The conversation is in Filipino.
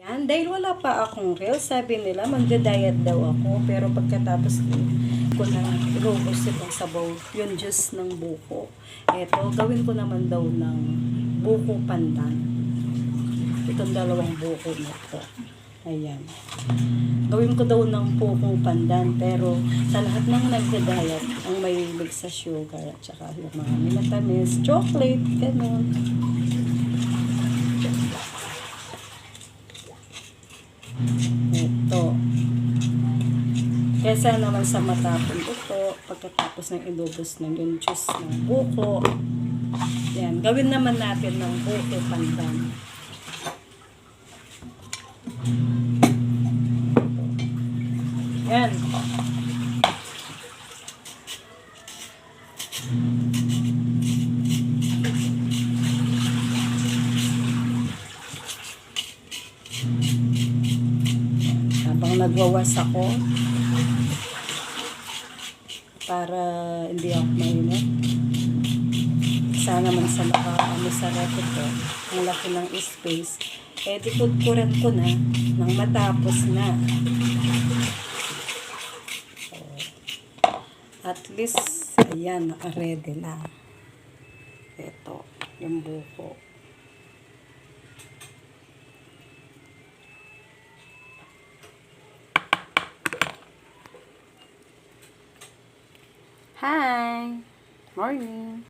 Yan, dahil wala pa akong reels, sabi nila magda-diet daw ako. Pero pagkatapos ko, na inubos itong sabaw, yung juice ng buko. Eto, gawin ko naman daw ng buko pandan. Itong dalawang buko na ito. Ayan. Gawin ko daw ng buko pandan. Pero sa lahat ng nagda-diet, ang may sa sugar at saka yung mga minatamis, chocolate, ganun. Ito. Kesa naman sa matapon ito, pagkatapos ng inubos ng yung juice ng buko. Yan, gawin naman natin ng buko pandan. Yan. Habang nagwawas ako, para hindi ako mainit. Sana man sa nakaano sa record ko, ang laki ng space. Eh, di kudkuran ko na nang matapos na. At least, ayan, naka-ready na. Ito, yung buko. Hi! Morning!